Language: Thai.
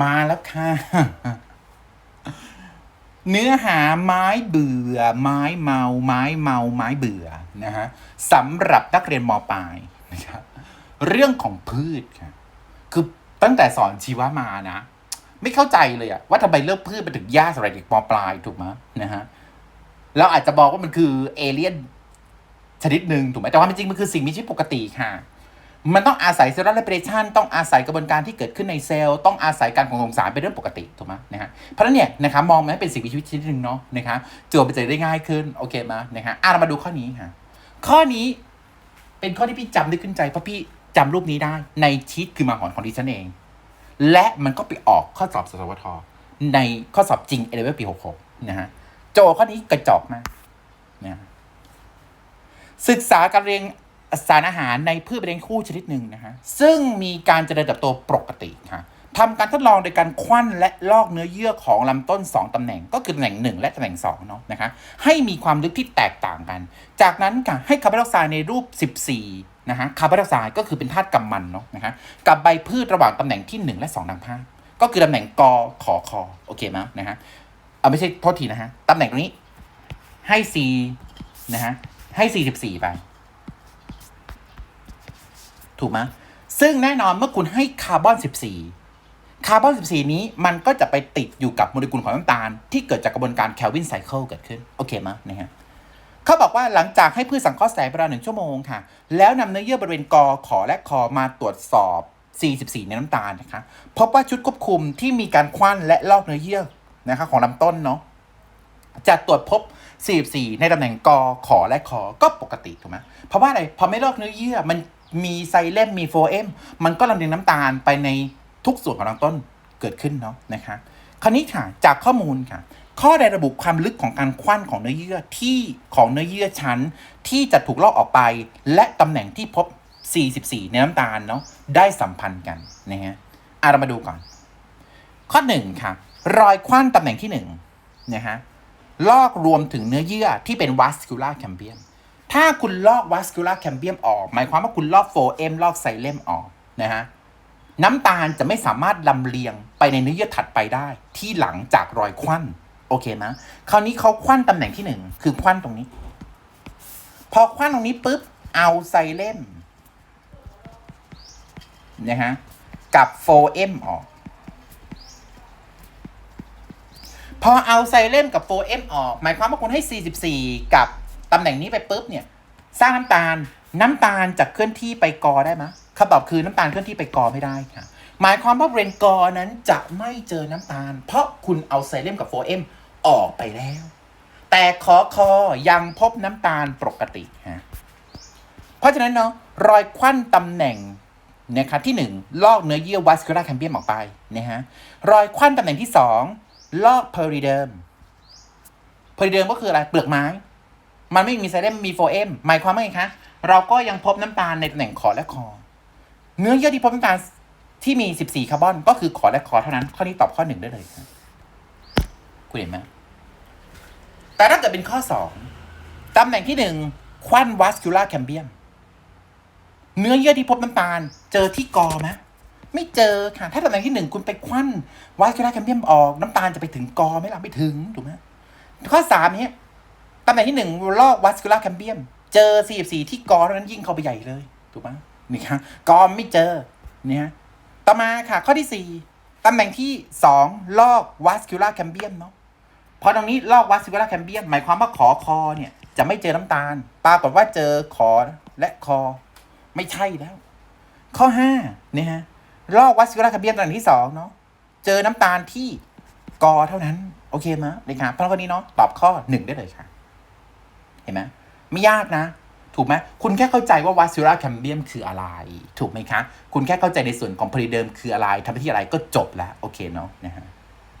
มาแล้วค่ะ เนื้อหาไม้เบื่อ ไม้เมา ไม้เมา ไม้เบื่อนะฮะสำหรับนักเรียนมปลายนะครับเรื่องของพืชค่ะ คือตั้งแต่สอนชีวะมานะ ไม่เข้าใจเลยอะว่าทำไมเรื่องพืชมันถึงยากสำหรับเด็กมปลายถูกไหมนะฮะเราอาจจะบอกว่ามันคือเอเลี่ยนชนิดหนึ่งถูกไหมแต่ว่ามันจริงมันคือสิ่งมีชีวิตปกติค่ะ มันต้องอาศัยเซลล์เรเปเรชันต้องอาศัยกระบวนการที่เกิดขึ้นในเซลล์ ต้องอาศัยการของสงสารเป็นเรื่องปกติถูกไหมนะฮะเพราะนั้นเนี่ยนะครับมองมันให้เป็นสิ่งมีชีวิตชนิดหนึ่งเนาะนะครับโจทย์มันจะได้ง่ายขึ้นโอเคไหมนะฮะอะเรามาดูข้อนี้ค่ะข้อนี้เป็นข้อที่พี่จำได้ขึ้นใจเพราะพี่จำรูปนี้ได้ในชีตคือมาหอนของดิฉันเอง และมันก็ไปออกข้อสอบสสวท ในข้อสอบจริงเอเลเวลปี66นะฮะโจข้อนี้กระจอกมากนะศึกษาการเรียน สารอาหารในพืชเป็นเลี้ยงคู่ชนิดหนึ่งนะฮะซึ่งมีการเจริญเติบโตปกติค่ะทำการทดลองโดยการควันและลอกเนื้อเยื่อของลำต้น 2 ตำแหน่งก็คือตำแหน่ง 1 และตำแหน่ง2เนาะนะคะให้มีความลึกที่แตกต่างกัน จากนั้นค่ะให้คาร์บอนไดออกไซด์ในรูป 14นะฮะคาร์บอนไดออกไซด์ก็คือเป็นธาตุกำมันเนาะนะคะกับใบพืชระหว่างตำแหน่งที่ 1 และ 2ดังภาพก็คือตำแหน่งกอขอคอโอเคไหมนะฮะเอาไม่ใช่โทษทีนะฮะตำแหน่งตรงนี้ให้ C นะฮะให้ 44 ไป ถูกไหมซึ่งแน่นอนเมื่อคุณให้คาร์บอน 14 คาร์บอน 14 นี้มันก็จะไปติดอยู่กับโมเลกุลของน้ำตาล ที่เกิดจากกระบวนการแคลวินไซเคิลเกิดขึ้น โอเคไหมนะฮะเขาบอกว่าหลังจากให้พืชสังเคราะห์แสงประมาหนึ่งชั่วโมงค่ะ แล้วนำเนื้อเยื่อบริเวณกอขอและคอมาตรวจสอบ 44 ในน้ำตาลนะคะพบว่าชุดควบคุมที่มีการคว้านและลอกเนื้อเยื่อนะคะของลำต้นเนาะจะตรวจพบ 44 ในตำแหน่งกอขอและคอก็ปกติถูกไหมเพราะว่าอะไรพอไม่ลอกเนื้อเยื่อมัน มีไซเลมมีโฟเอมมันก็ลำเลียงน้ำตาลไปในทุกส่วนของลำต้นเกิดขึ้นเนาะนะคะคราวนี้ค่ะจากข้อมูลค่ะ ข้อใดระบุความลึกของการคว้านของเนื้อเยื่อที่ของเนื้อเยื่อชั้นที่จะถูกลอกออกไป และตำแหน่งที่พบ 44ในน้ำตาลเนาะได้สัมพันธ์กันนะฮะอะเรามาดูก่อน ข้อหนึ่งค่ะ รอยคว้านตำแหน่งที่หนึ่งนะฮะลอกรวมถึงเนื้อเยื่อที่เป็น vascular cambium ถ้าคุณลอก vascular cambium ออก หมายความว่าคุณลอกโฟเอมลอกไซเลมออกนะฮะน้ำตาลจะไม่สามารถลำเลียงไปในเนื้อเยื่อถัดไปได้ ที่หลังจากรอยควันโอเคไหมคราวนี้เขาควันตำแหน่งที่หนึ่งคือควันตรงนี้ พอควันตรงนี้ปุ๊บเอาไซเลมนะฮะกับโฟเอมออก พอเอาไซเลมกับโฟเอมออก หมายความว่าคุณให้ 44 กับ ตำแหน่งนี้ไปปุ๊บเนี่ย สร้างน้ำตาลน้ำตาลจะเคลื่อนที่ไปกอได้ไหมคำตอบคือน้ำตาลเคลื่อนที่ไปกอไม่ได้ค่ะหมายความว่าเรนกอนั้นจะไม่เจอน้ำตาล เพราะคุณเอาไซเลมกับโฟเอมออกไปแล้ว แต่ขอคอยังพบน้ำตาลปกติฮะเพราะฉะนั้นเนาะรอยควันตำแหน่งนะคะที่หนึ่งลอกเนื้อเยื่อ vascular cambium ออกไปนะฮะรอยควันตำแหน่งที่สองลอก periderm periderm ก็คืออะไรเปลือกไม้ มันไม่มีไซเลมมีโฟเอมหมายความว่าไงคะ เราก็ยังพบน้ำตาลในตำแหน่งขอและคอ เนื้อเยื่อที่พบน้ำตาลที่มี 14 คาร์บอน ก็คือขอและคอเท่านั้น ข้อนี้ตอบข้อหนึ่งได้เลยครับคุณเห็นไหมแต่ถ้าเกิดเป็นข้อสองตำแหน่งที่หนึ่งควัน vascular cambium เนื้อเยื่อที่พบน้ำตาล เจอที่กอไหมไม่เจอค่ะ ถ้าตำแหน่งที่หนึ่งคุณไปควัน vascular cambium ออก น้ำตาลจะไปถึงกอไหมล่ะไม่ถึงถูกไหมข้อสามเนี้ย ตำแหน่งที่หนึ่งลอกวัสคูลาแคมเบียม เจอ 44 ที่กอเท่านั้นยิ่งเข้าไปใหญ่เลย ถูกไหมนี่ครับกอไม่เจอเนี่ยต่อมาค่ะ ข้อที่ 4ตำแหน่งที่ 2 ลอกวัสคูลาแคมเบียมเนาะพอตรงนี้ลอกวัสคูลาแคมเบียมหมายความว่าขอคอเนี่ย จะไม่เจอน้ำตาล ปรากฏว่าเจอขอและคอ ไม่ใช่แล้ว ข้อ5เนี่ยฮะลอกวัสคูลาแคมเบียมตำแหน่งที่2เนาะเจอน้ำตาลที่กอเท่านั้น โอเคไหมเลยครับเพราะข้อนี้เนาะตอบข้อ 1 ได้เลยค่ะ เห็นไหมไม่ยากนะ ถูกไหมคุณแค่เข้าใจว่าวัส c ู l าแคมเบียมคืออะไร ถูกไหมคะ คุณแค่เข้าใจในส่วนของพลีเดิมคืออะไรทำหน้าที่อะไรก็จบแล้ว โอเคเนาะนะฮะ